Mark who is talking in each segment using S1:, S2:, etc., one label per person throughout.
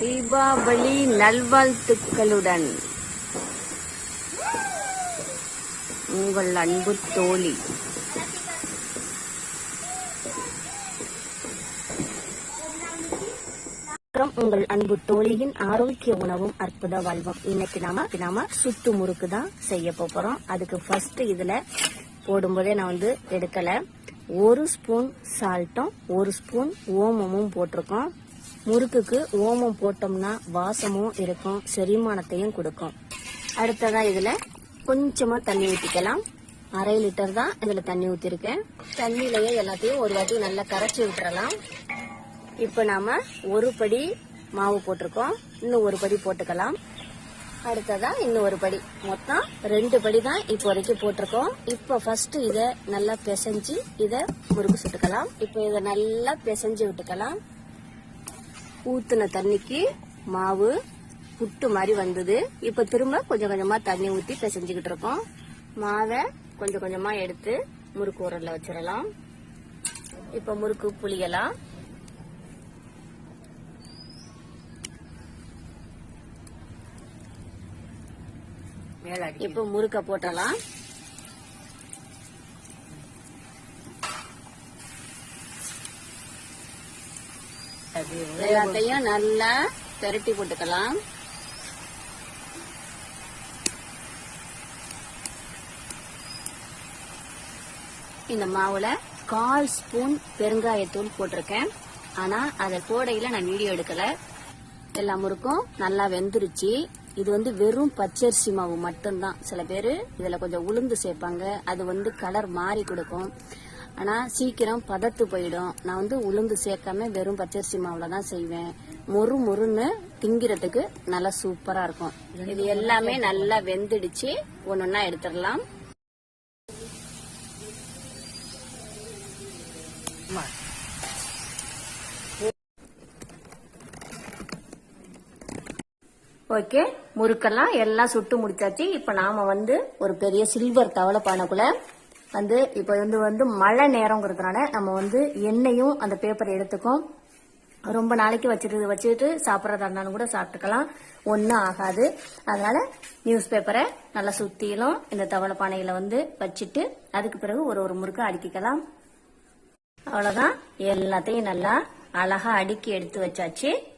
S1: தீபாவளி நல்வாழ்த்துக்களுடன். உங்கள் அன்பு தோழி. அப்புறம் உங்கள் அன்பு தோழியின் ஆரோக்கிய உணவும் அற்புத வாழ்வும். இன்னைக்கு நாம நாம சுத்து முறுக்கு தான் செய்ய போறோம். அதுக்கு ஃபர்ஸ்ட் இதுல போடும்போதே நான் வந்து எடுக்கல. ஒரு ஸ்பூன் சால்ட்டும் ஒரு ஸ்பூன் ஓமமும் போட்டிருக்கோம். முறுக்குக்கு ஓமம் போட்டோம்னா வாசமும் இருக்கும் செரிமானத்தையும் கொடுக்கும். அடுத்ததா இதுல கொஞ்சமா தண்ணி ஊற்றிக்கலாம் அரை லிட்டர் தான் இதுல தண்ணி ஊத்திருக்கேன். தண்ணியிலையே எல்லாத்தையும் ஒரு வாட்டி நல்லா கரைச்சி விட்டுறலாம். இப்போ நாம ஒரு படி மாவு போட்டிருக்கோம். இன்னும் ஒரு படி போட்டுக்கலாம். அடுத்ததா இன்னும் ஒரு படி. மொத்தம் ரெண்டு படி தான் இப்போ வரைக்கும் போட்டிருக்கோம். இப்போ ஃபர்ஸ்ட் இத நல்லா பிசைஞ்சு இத முறுக்கு சுட்டுக்கலாம். இப்போ இத நல்லா பிசைஞ்சு விட்டுக்கலாம். ஊத்துன தண்ணிக்கு மாவு புட்டு மாதிரி வந்தது. இப்போ திரும்ப கொஞ்சம் கொஞ்சமா தண்ணி ஊத்தி பிசைஞ்சுக்கிட்டு இருக்கோம். மாவை கொஞ்சம் கொஞ்சமா எடுத்து முறுக்கு உரல்ல வச்சிடலாம். இப்போ முறுக்கு புளியலாம். இப்போ முறுக்க போட்டலாம். எல்லாத்தையும் நல்லா பெரட்டி போட்டுக்கலாம். இந்த மாவுல கால் ஸ்பூன் பெருங்காயத்தூள் போட்டிருக்கேன். ஆனா அதை போடையில நான் வீடியோ எடுக்கல. எல்லா முறுக்கும் நல்லா வெந்துருச்சு. இது வந்து வெறும் பச்சரிசி மாவு மட்டும்தான். சில பேர் இதுல கொஞ்சம் உளுந்து சேர்ப்பாங்க. அது வந்து கலர் மாறி கொடுக்கும். ஆனால் சீக்கிரம் பதத்து போயிடும். நான் வந்து உளுந்து சேர்க்காம வெறும் பச்சரிசி மாவுல தான் செய்வேன். மொறு மொறுன்னு திங்கிறதுக்கு நல்லா சூப்பராக இருக்கும். இது எல்லாமே நல்லா வெந்துடுச்சு. ஒன்னொன்னா எடுத்துடலாம். ஓகே முறுக்கெல்லாம் எல்லாம் சுட்டு முடிச்சாச்சு. இப்ப நாம வந்து ஒரு பெரிய சில்வர் தவளை பானைக்குள்ள வந்து இப்ப வந்து வந்து மழை நேரங்கிறதுனால நம்ம வந்து எண்ணெயும் அந்த பேப்பரை எடுத்துக்கும். ரொம்ப நாளைக்கு வச்சுட்டு வச்சுட்டு சாப்பிட்றதா இருந்தாலும் கூட சாப்பிட்டுக்கலாம். ஒன்றும் ஆகாது. அதனால நியூஸ் பேப்பரை நல்லா சுற்றிலும் இந்த தவளை பானையில வந்து வச்சுட்டு அதுக்கு பிறகு ஒரு ஒரு முறுக்கு அடுக்கிக்கலாம். அவ்வளவுதான். எல்லாத்தையும் நல்லா அழகா அடுக்கி எடுத்து வச்சாச்சு.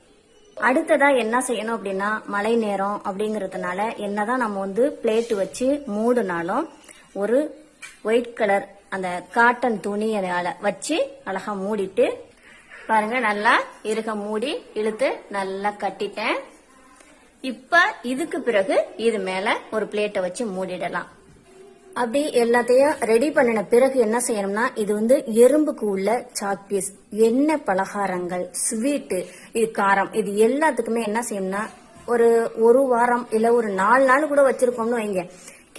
S1: அடுத்ததா என்ன செய்யணும் அப்படின்னா மழை நேரம் அப்படிங்கறதுனால என்னதான் நம்ம வந்து பிளேட் வச்சு மூடுனாலும் ஒரு ஒயிட் கலர் அந்த காட்டன் துணி வச்சு அழகா மூடிட்டு பாருங்க நல்லா இருக மூடி இழுத்து நல்லா கட்டிட்டேன். இப்ப இதுக்கு பிறகு இது மேல ஒரு பிளேட்டை வச்சு மூடிடலாம். அப்படி எல்லாத்தையும் ரெடி பண்ணின பிறகு என்ன செய்யணும்னா இது வந்து எறும்புக்கு உள்ள சாக் பீஸ் எண்ணெய் பலகாரங்கள் ஸ்வீட்டு இது காரம் இது எல்லாத்துக்குமே என்ன செய்யணும்னா ஒரு ஒரு வாரம் இல்ல ஒரு நாலு நாள் கூட வச்சிருக்கோம்னு வைங்க.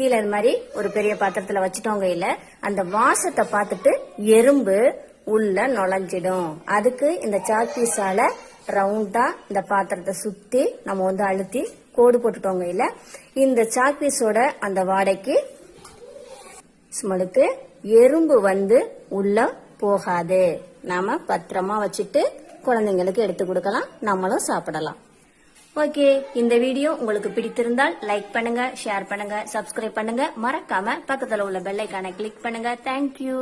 S1: கீழே இது மாதிரி ஒரு பெரிய பாத்திரத்துல வச்சுட்டோங்க இல்ல அந்த வாசத்தை பார்த்துட்டு எறும்பு உள்ள நுழைஞ்சிடும். அதுக்கு இந்த சாக்பீஸால ரவுண்டா இந்த பாத்திரத்தை சுத்தி நம்ம வந்து அழுத்தி கோடு போட்டுட்டோங்க இல்ல இந்த சாக்பீஸோட அந்த வாடைக்கு ஸ்மெலுக்கு எறும்பு வந்து உள்ள போகாது. நாம பத்திரமா வச்சுட்டு குழந்தைங்களுக்கு எடுத்து கொடுக்கலாம் நம்மளும் சாப்பிடலாம். ஓகே இந்த வீடியோ உங்களுக்கு பிடித்திருந்தால் லைக் பண்ணுங்க ஷேர் பண்ணுங்க சப்ஸ்கிரைப் பண்ணுங்க. மறக்காம பக்கத்துல உள்ள பெல்லைக்கான கிளிக் பண்ணுங்க. தேங்க்யூ